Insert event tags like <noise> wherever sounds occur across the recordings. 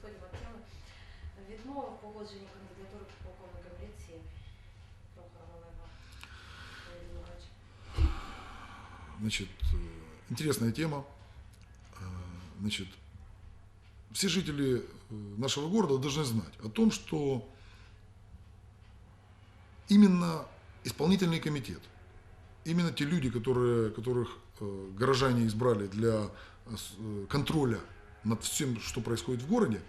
відходимо від теми. Відмова в погодженні кандидатури полковника міліції Прохорова Олега Володимировича. Значит, э, интересная тема. Э, Значит, все жители э, нашего города должны знать о том, что именно исполнительный комитет, именно те люди, которые, которых э, горожане избрали для э, с- э, контроля над всем, что происходит в городе,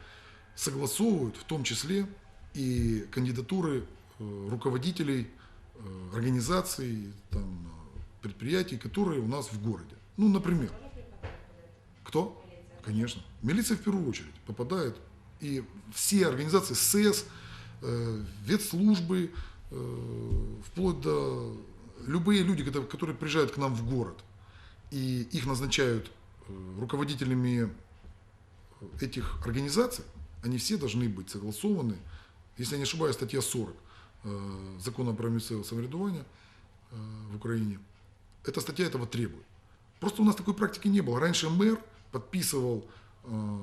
согласовывают в том числе и кандидатуры э, руководителей э, организаций, там, э, предприятий, которые у нас в городе. Ну, например, Може припадати куди? кто? Міліція. Конечно. Милиция в первую очередь попадает. И все организации СЭС, э, ветслужбы, э, вплоть до любые люди, которые- которые приезжают к нам в город, и их назначают э, руководителями этих организаций, они все должны быть согласованы, если я не ошибаюсь, статья 40 э, закона про місцеве самоврядування э, в Украине, эта статья этого требует. Просто у нас такой практики не было. Раньше мэр подписывал э,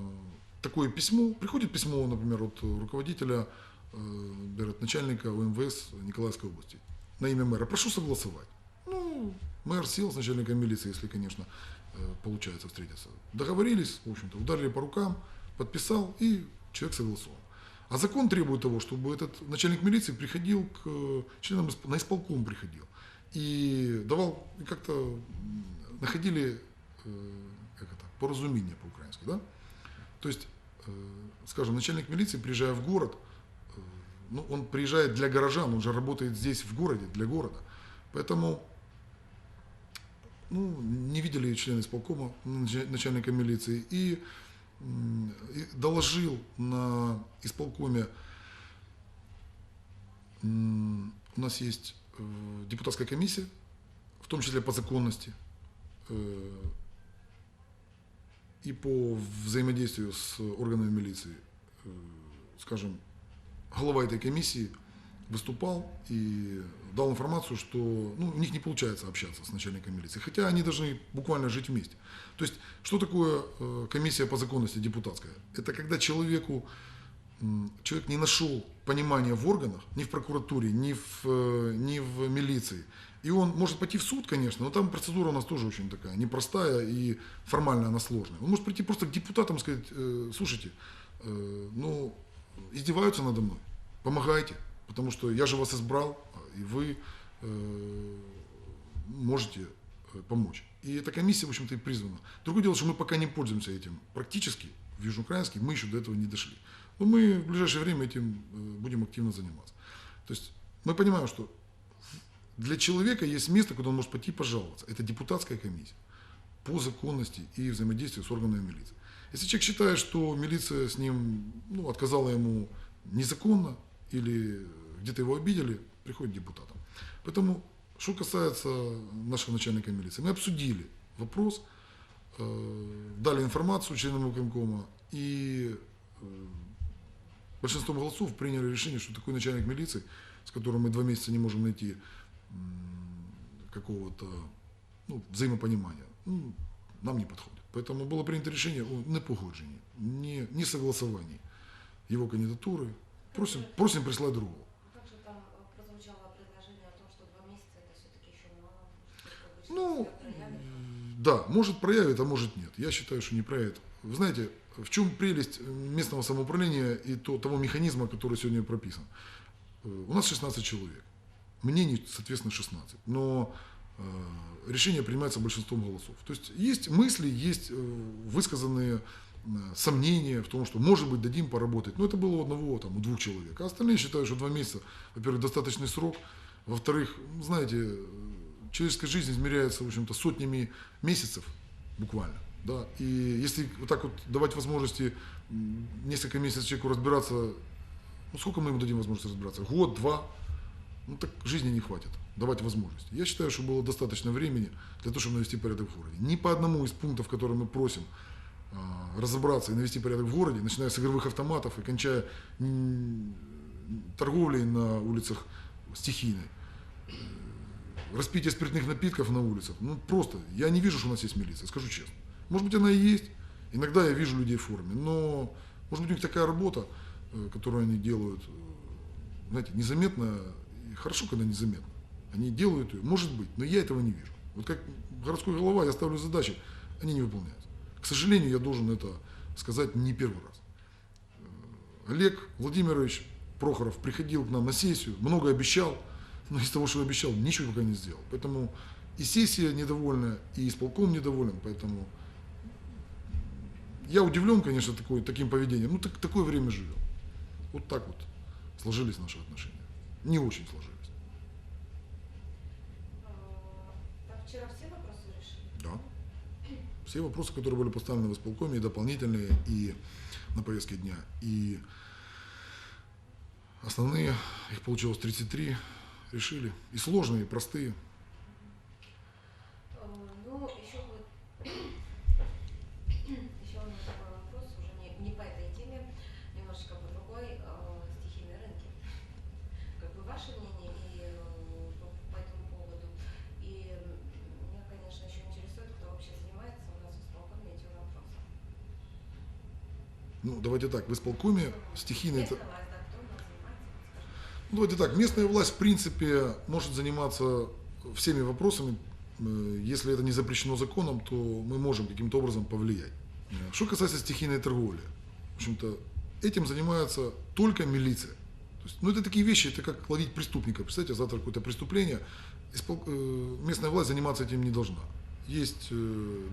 такое письмо, приходит письмо, например, от руководителя, от начальника УМВС Николаевской области на имя мэра, прошу согласовать. Ну, мэр сел с начальником милиции, если, конечно, получается встретиться. Договорились, в общем-то, ударили по рукам, подписал, и человек согласовал. А закон требует того, чтобы этот начальник милиции приходил к э, членам, на исполком приходил. И давал, и как-то находили, э, как это, поразумение по-украински, да? То есть, э, скажем, начальник милиции, приезжая в город, э, ну, он приезжает для горожан, он же работает здесь, в городе, для города. Поэтому ну, не видели члены исполкома, нача- начальника милиции, и, и доложил на исполкоме, у нас есть э, депутатская комиссия, в том числе по законности, э, и по взаимодействию с органами милиции, э, скажем, глава этой комиссии выступал и дал информацию, что ну, у них не получается общаться с начальником милиции, хотя они должны буквально жить вместе. То есть, что такое э, комиссия по законности депутатская? Это когда человеку, м, человек не нашел понимания в органах, ни в прокуратуре, ни в, э, ни в милиции. И он может пойти в суд, конечно, но там процедура у нас тоже очень такая непростая и формально она сложная. Он может прийти просто к депутатам и сказать, э, слушайте, э, ну, издеваются надо мной, помогайте, потому что я же вас избрал, и вы э, можете э, помочь. И эта комиссия, в общем-то, и призвана. Другое дело, что мы пока не пользуемся этим практически, в Южноукраинске, мы еще до этого не дошли. Но мы в ближайшее время этим э, будем активно заниматься. То есть мы понимаем, что для человека есть место, куда он может пойти пожаловаться. Это депутатская комиссия по законности и взаимодействию с органами милиции. Если человек считает, что милиция с ним ну, отказала ему незаконно или где-то его обидели, приходит к депутатам. Поэтому, что касается нашего начальника милиции, мы обсудили вопрос, э, дали информацию членам Укмкома и э, большинством голосов приняли решение, что такой начальник милиции, с которым мы два месяца не можем найти какого-то ну, взаимопонимания, ну, нам не подходит. Поэтому было принято решение о непогодженні, не, не согласовании его кандидатуры. Просим, просим прислать другого. Также там э, прозвучало предложение о том, что два месяца это все-таки еще мало. что Ну. Да, может проявит, а может нет. Я считаю, что не проявит. Вы знаете, в чем прелесть э, местного самоуправления и то, того механизма, который сегодня прописан? Э, У нас 16 человек. Мнений, соответственно, 16. Но э, решение принимается большинством голосов. То есть есть мысли, есть э, высказанные э, сомнения в том, что, может быть, дадим поработать. Но это было у одного, там, у двух человек. А остальные считают, что два месяца, во-первых, достаточный срок. Во-вторых, знаете, человеческая жизнь измеряется, в общем-то, сотнями месяцев буквально. Да? И если вот так вот давать возможности несколько месяцев человеку разбираться, ну сколько мы ему дадим возможность разбираться? Год, два? Ну так жизни не хватит давать возможность. Я считаю, что было достаточно времени для того, чтобы навести порядок в городе. Ни по одному из пунктов, которые мы просим а, разобраться и навести порядок в городе, начиная с игровых автоматов и кончая торговлей на улицах стихийной, э, распитие спиртных напитков на улицах. Ну просто, я не вижу, что у нас есть милиция, скажу честно. Может быть, она и есть. Иногда я вижу людей в форме, но Может быть, у них такая работа, э, которую они делают, э, знаете, незаметно, и хорошо, когда незаметно. Они делают ее, может быть, но я этого не вижу. Вот как городской голова, я ставлю задачи, они не выполняются. К сожалению, я должен это сказать не первый раз. Э, Олег Владимирович Прохоров приходил к нам на сессию, много обещал, но из того, что обещал, ничего пока не сделал. Поэтому и сессия недовольна, и исполком недоволен, поэтому я удивлен, конечно, такой, таким поведением. Ну, так, такое время живем. Вот так вот сложились наши отношения. Не очень сложились. Так вчера все вопросы решили? Да. Все вопросы, которые были поставлены в исполкоме, и дополнительные, и на повестке дня. И основные, их получилось 33, решили. И сложные, и простые. Э, Ну, еще вот <clears throat> еще у меня такой вопрос, уже не, не по этой теме, немножечко по другой, э, стихийные рынки. Как бы ваше мнение и э, по, по этому поводу. И меня, конечно, еще интересует, кто вообще занимается у нас в исполкоме этим вопросом. Ну, давайте так, в исполкоме стихийные... Местная власть, да, кто у нас занимается, подскажите. Ну, давайте так, местная власть, в принципе, может заниматься всеми вопросами. Э, Если это не запрещено законом, то мы можем каким-то образом повлиять. Э, Что касается стихийной торговли, в общем-то, этим занимается только милиция. То есть, ну, это такие вещи, это как ловить преступника. Представьте, завтра какое-то преступление, испол- э, местная власть заниматься этим не должна. Есть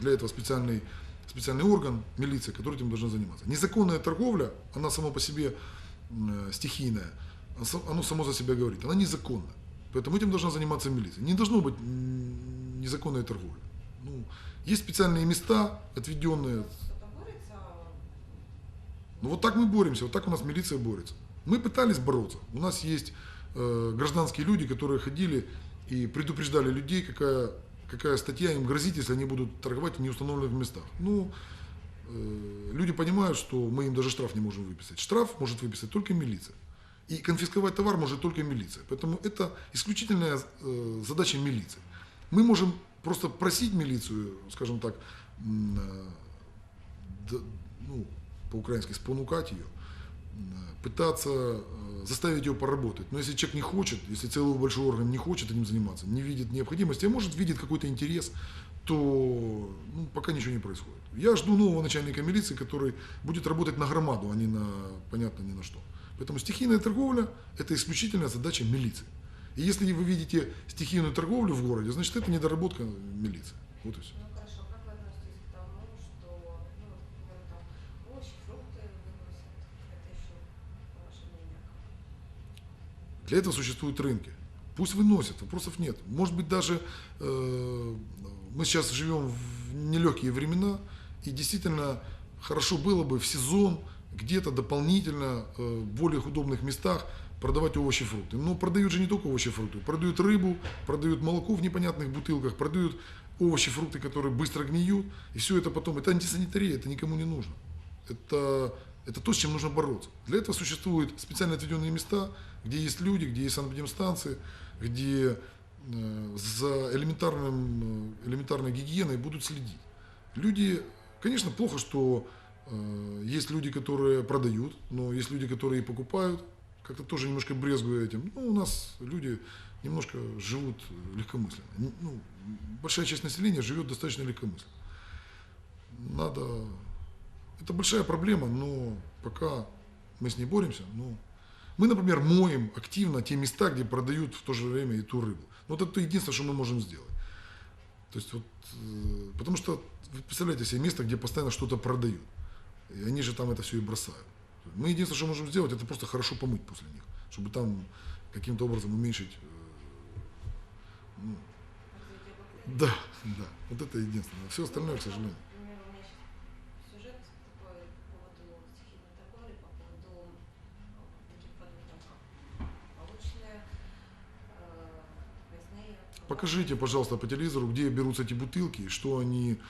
для этого специальный, специальный орган, милиция, который этим должна заниматься. Незаконная торговля, она сама по себе стихийная, оно само за себя говорит, она незаконна. Поэтому этим должна заниматься милиция. Не должно быть незаконной торговли. Ну, есть специальные места, отведенные. Ну вот так мы боремся, вот так у нас милиция борется. Мы пытались бороться. У нас есть э, гражданские люди, которые ходили и предупреждали людей, какая, какая статья им грозит, если они будут торговать в неустановленных местах. Ну, э, люди понимают, что мы им даже штраф не можем выписать. Штраф может выписать только милиция. И конфисковать товар может только милиция. Поэтому это исключительная э, задача милиции. Мы можем просто просить милицию, скажем так, э, ну, по-украински спонукать ее, м, пытаться э, заставить ее поработать. Но если человек не хочет, если целый большой орган не хочет этим заниматься, не видит необходимости, а может видит какой-то интерес, то ну, пока ничего не происходит. Я жду нового начальника милиции, который будет работать на громаду, а не на, понятно, ни на что. Поэтому стихийная торговля – это исключительная задача милиции. И если вы видите стихийную торговлю в городе, значит, это недоработка милиции. Вот и все. Ну хорошо, тому, что, ну, например, овощи, фрукты? Это? Для этого существуют рынки. Пусть выносят, вопросов нет. Может быть, даже э, мы сейчас живем в нелегкие времена, и действительно хорошо было бы в сезон где-то дополнительно э, в более удобных местах продавать овощи и фрукты. Но продают же не только овощи и фрукты, продают рыбу, продают молоко в непонятных бутылках, продают овощи, фрукты, которые быстро гниют, и все это потом, это антисанитария, это никому не нужно. Это, это то, с чем нужно бороться. Для этого существуют специально отведенные места, где есть люди, где есть санэпидемстанции, где э, за элементарным, э, элементарной гигиеной будут следить. Люди, конечно, плохо, что есть люди, которые продают, но есть люди, которые и покупают, как-то тоже немножко брезгую этим. Ну, у нас люди немножко живут легкомысленно. Ну, большая часть населения живет достаточно легкомысленно. Надо... Это большая проблема, но пока мы с ней боремся, ну, мы, например, моем активно те места, где продают в то же время и ту рыбу. Вот это единственное, что мы можем сделать. То есть вот, э, потому что вы представляете себе место, где постоянно что-то продают. И они же там это все и бросают. Мы единственное, что можем сделать, это просто хорошо помыть после них, чтобы там каким-то образом уменьшить. э, ну, да, да, вот это единственное. Все остальное, к сожалению. Э, э. Покажите, пожалуйста, по телевизору, где берутся эти бутылки, что они,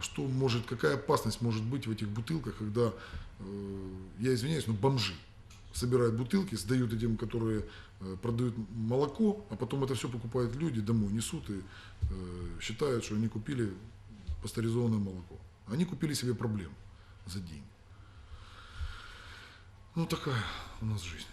что может, какая опасность может быть в этих бутылках, когда, э, я извиняюсь, но бомжи собирают бутылки, сдают этим, которые э, продают молоко, а потом это все покупают люди, домой несут и э, считают, что они купили пастеризованное молоко. Они купили себе проблему за деньги. Ну, такая у нас жизнь.